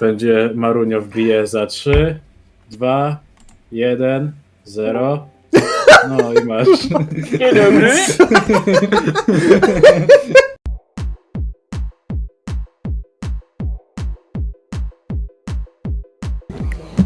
Będzie Marunio wbije za 3, 2, 1, 0. No i masz. Dzień dobry.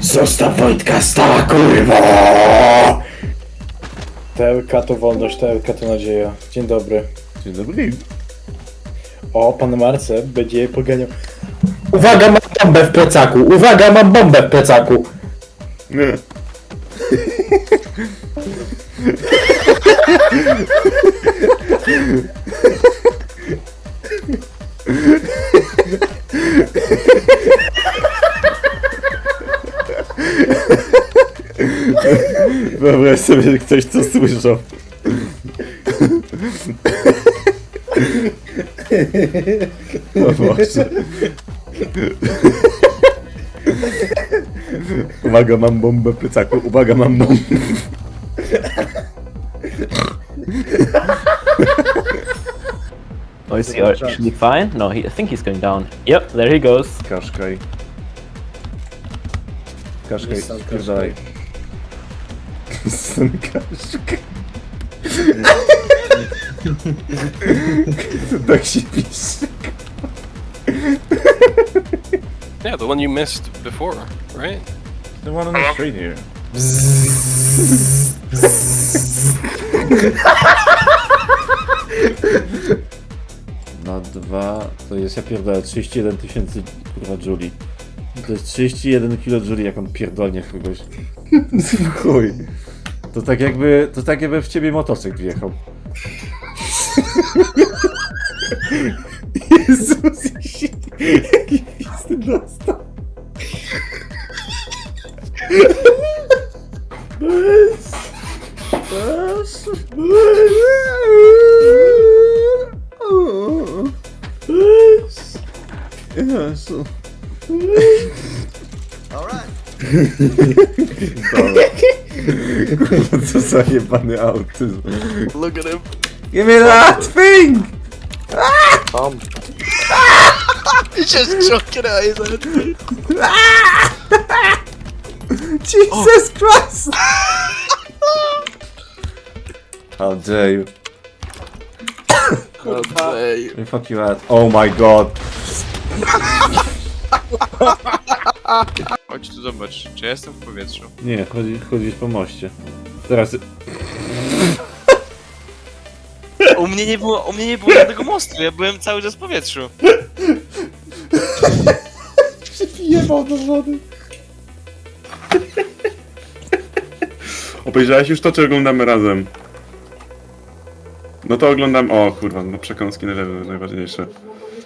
Zostaw Wojtka stała kurwo! TLK to wolność, TLK to nadzieja. Dzień dobry. Dzień dobry. O, pan Marce będzie jej poganiał. Uwaga, mam bombę w plecaku! Uwaga, mam bombę w plecaku! Nie. Wyobraź sobie, ktoś to słyszał. O Boże. Uwaga, mam bombę w plecaku. Uwaga, mam bombę. Oh, is he actually fine? No, he, I think he's going down. Yep, there he goes. Kaszkaj. Kaszkaj, Nissan spierdalaj. Nissan Kaszkaj. tak się pisze. Yeah, the one you missed before, right? The one on the street here. Na dwa to jest, ja pierdolę, 31 tysięcy kurwa Julie. To jest 31 kilo Julie, jak on pierdolnie kogoś. Chuj. To tak jakby, to tak jakby w ciebie motocykl wjechał. Jezus, Jezu. Dobra. Kurwa, co za jebany autyzm. Look at him. Give me that thing! He's just chucking out his head. Jesus oh. Christ! How dare you? Okay. Fuck you at. Oh my god. Chodź tu zobacz, czy ja jestem w powietrzu. Nie, chodzi, chodzisz po moście. Teraz... U mnie nie było, u mnie nie było żadnego mostu, ja byłem cały czas w powietrzu. Jebał do wody. Obejrzałeś już to, czy oglądamy razem? No to oglądam. O kurwa, no przekąski najle- najważniejsze.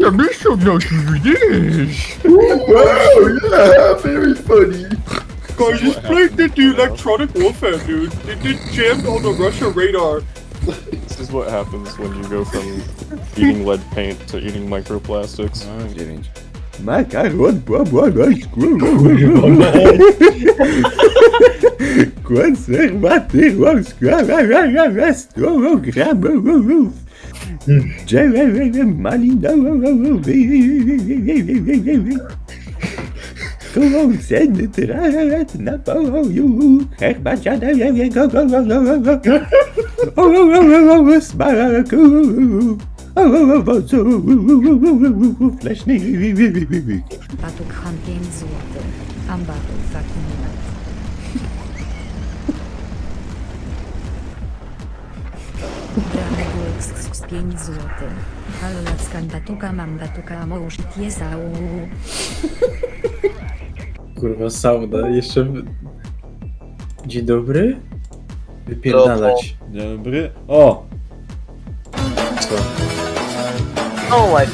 the mission notes you this. wow, yeah, very funny. Guys, just played the the electronic warfare, dude. It did jammed on the Russia radar. This is what happens when you go from eating lead paint to eating microplastics. I'm getting... My god, what, what, what, what, Quando você bater o escravo, escravo, malinową. Koło ceny trat na połoju. Herbaciana jego smaku. Owocu leśny. Patuk Han 5 zł. Ambaru fucking nut. Bramy Bulks 5 zł. Halo lackan batuka mam batuka mąż tiesa. Kurwa, sauna. Jeszcze. Dzień dobry? Wypierdalać. Dzień dobry. O! Oh my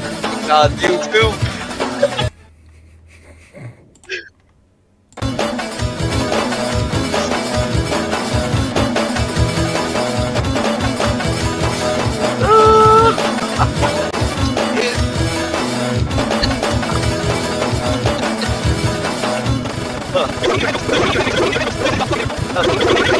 god, you Okay.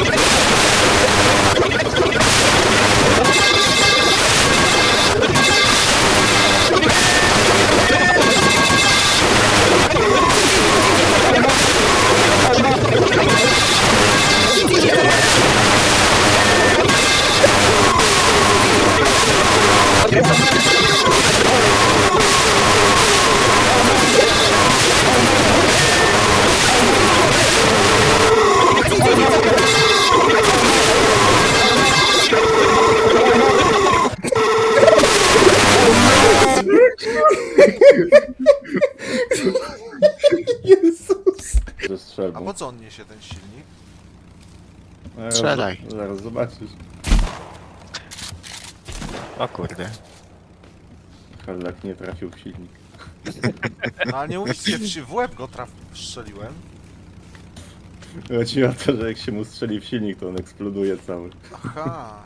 Co on niesie ten silnik? Zaraz- Strzelaj. Zaraz zobaczysz. O kurde. Hallak nie trafił w silnik. No ale nie mówicie, w, w łeb go traf strzeliłem. Chodzi o to, że jak się mu strzeli w silnik, to on eksploduje cały. Aha.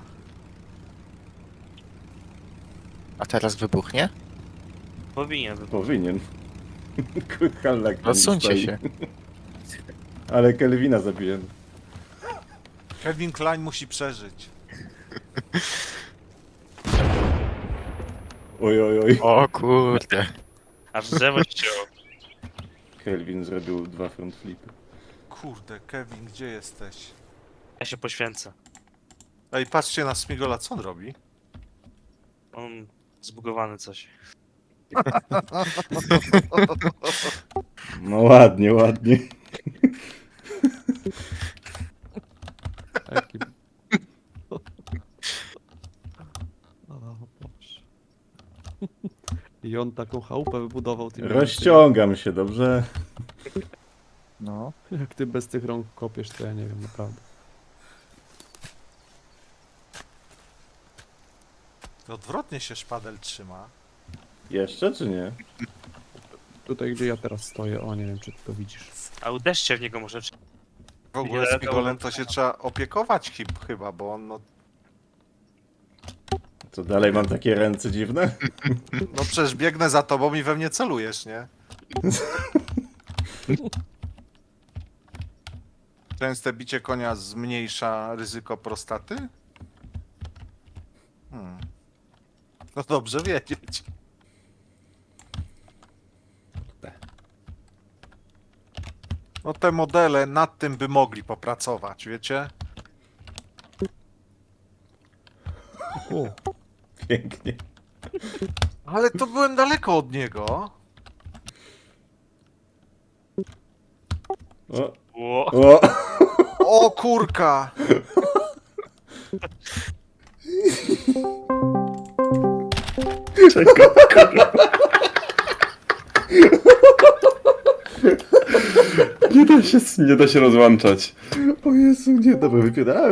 A teraz wybuchnie? Powinien. Powinien. Hallak tam Odsuńcie stoi. się. Ale Kelvina zabiłem. Kevin Klein musi przeżyć. Oj, oj, oj. O kurde. Aż drzewo się. Kelvin zrobił dwa front flipy. Kurde, Kevin, gdzie jesteś? Ja się poświęcę. Ej, patrzcie na Smigola, co on robi? On zbugowany coś. No ładnie, ładnie. O Boże. I on taką chałupę wybudował tym Rozciągam się, dobrze? No. Jak ty bez tych rąk kopiesz, to ja nie wiem, naprawdę. To odwrotnie się szpadel trzyma. Jeszcze czy nie? Tutaj, gdzie ja teraz stoję, o nie wiem, czy ty to widzisz. A uderzcie w niego może. czy- W ogóle Nie, to- Smigolem to się trzeba opiekować chyb- chyba, bo on no, Co dalej mam takie ręce dziwne? no przecież biegnę za tobą i we mnie celujesz, nie? Częste bicie konia zmniejsza ryzyko prostaty? Hmm. No dobrze wiedzieć. No te modele nad tym by mogli popracować, wiecie? O, Pięknie. Ale to byłem daleko od niego. O, Ło. o. O kurka! Da się, nie da się rozłączać. O Jezu, nie, dobra, wypiera.